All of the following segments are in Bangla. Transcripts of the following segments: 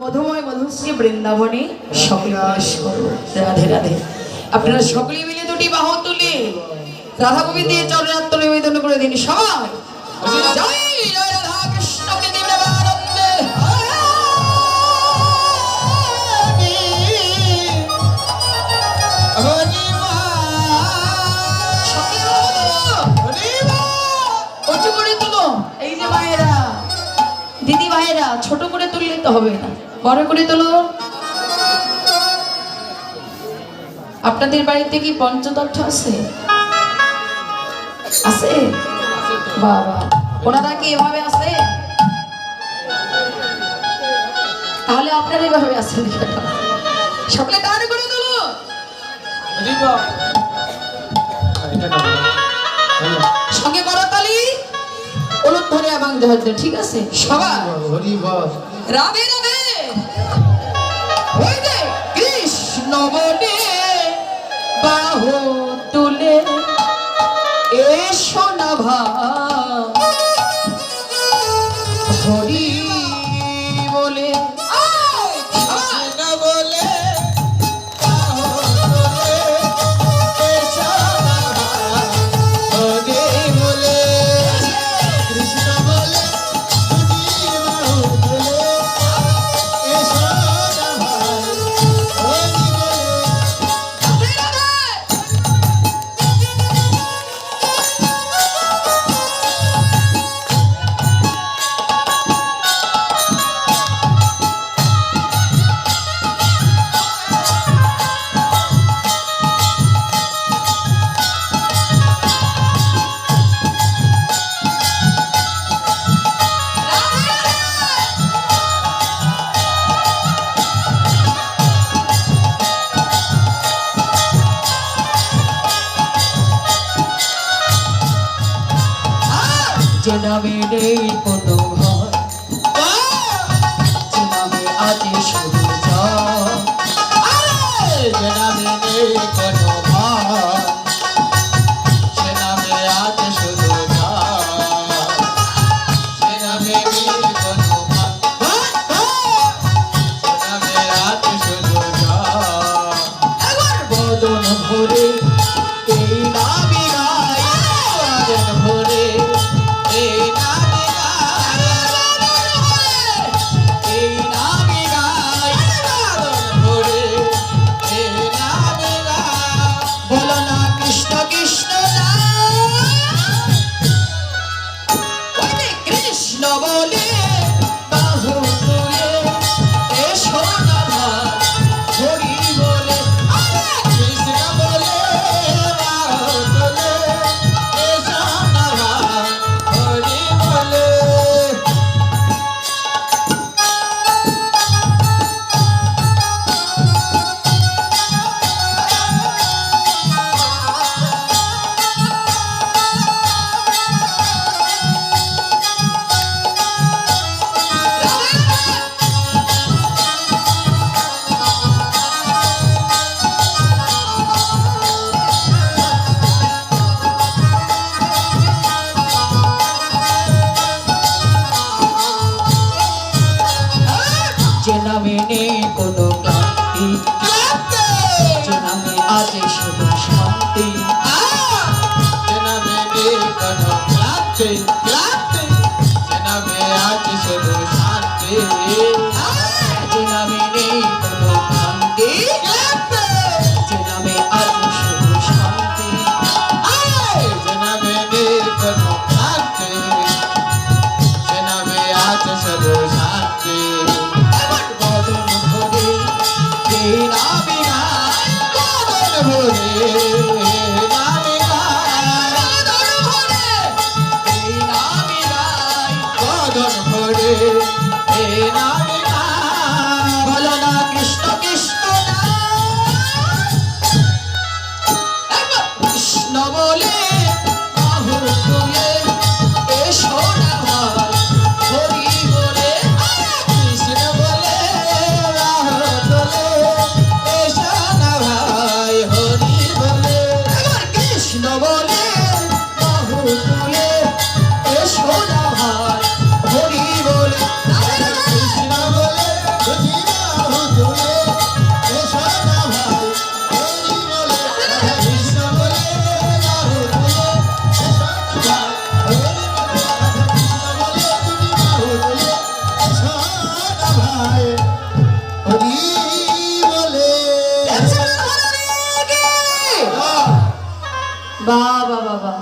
মধুময় মধুশ্রী বৃন্দাবনে সকলে রাধে রাধে। আপনারা সকলে মিলে দুটি বাহু তুলে। রাধা গোবিন্দের চরণাত্ম নিবেদন করে দিন সবাই। জয় এই যে মায়েরা, দিদি ভাইয়েরা ছোট করে তুললে তো হবে না। বড় করে তোলো। আপনাদের বাড়িতে কি পঞ্চতত্ত্ব আছে? আছে? বাবা ওনারা কি এভাবে আছে? তাহলে আপনারা এভাবে আছেন সকলে তার করে তোলো। সঙ্গে করতালি ওলট ধরে এবং ঠিক আছে? সবাই রাধে রাধে। বলে বাহু তুলে এসো না হরি যে নামে নেই কোনো ভয় যে নামে আছে শুধু জয় একবার বদন ভরে নামে নেই কোনো ক্লান্তি। নামে আছে শুধু বাবা বাবা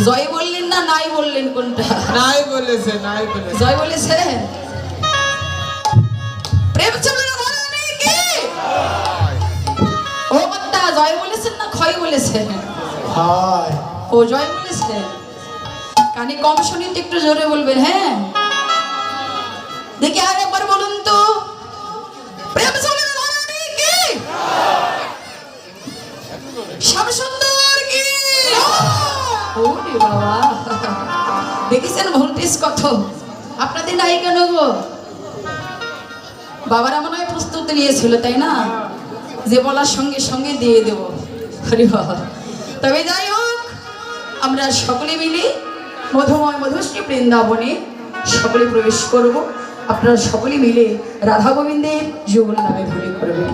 জয় বললেন না নাই বললেন কোনটা? নাই বলেছে নাই বলেছে। জয় বলেছে? প্রেমচন্দ্র রাধারানী কি? ও কর্তা জয় বলেছেন না ক্ষয় বলেছেন? হয়। ও জয় বলেছেন? কানে কম শুনিতে একটু জোরে বলবেন হ্যাঁ? দেখি আর দেখেছেন ভোল্টেজ কত? আপনাদের নাই কেন গো? বাবারা মনে হয় প্রস্তুতি নিয়েছিল, তাই না? যে বলার সঙ্গে সঙ্গে দিয়ে দেব। হরি বাবা। তবে যাই হোক, আমরা সকলে মিলে মধুময় মধুশ্রী বৃন্দাবনে সকলে প্রবেশ করব। আপনারা সকলে মিলে রাধা গোবিন্দের যুগল নামে ধরে করবেন।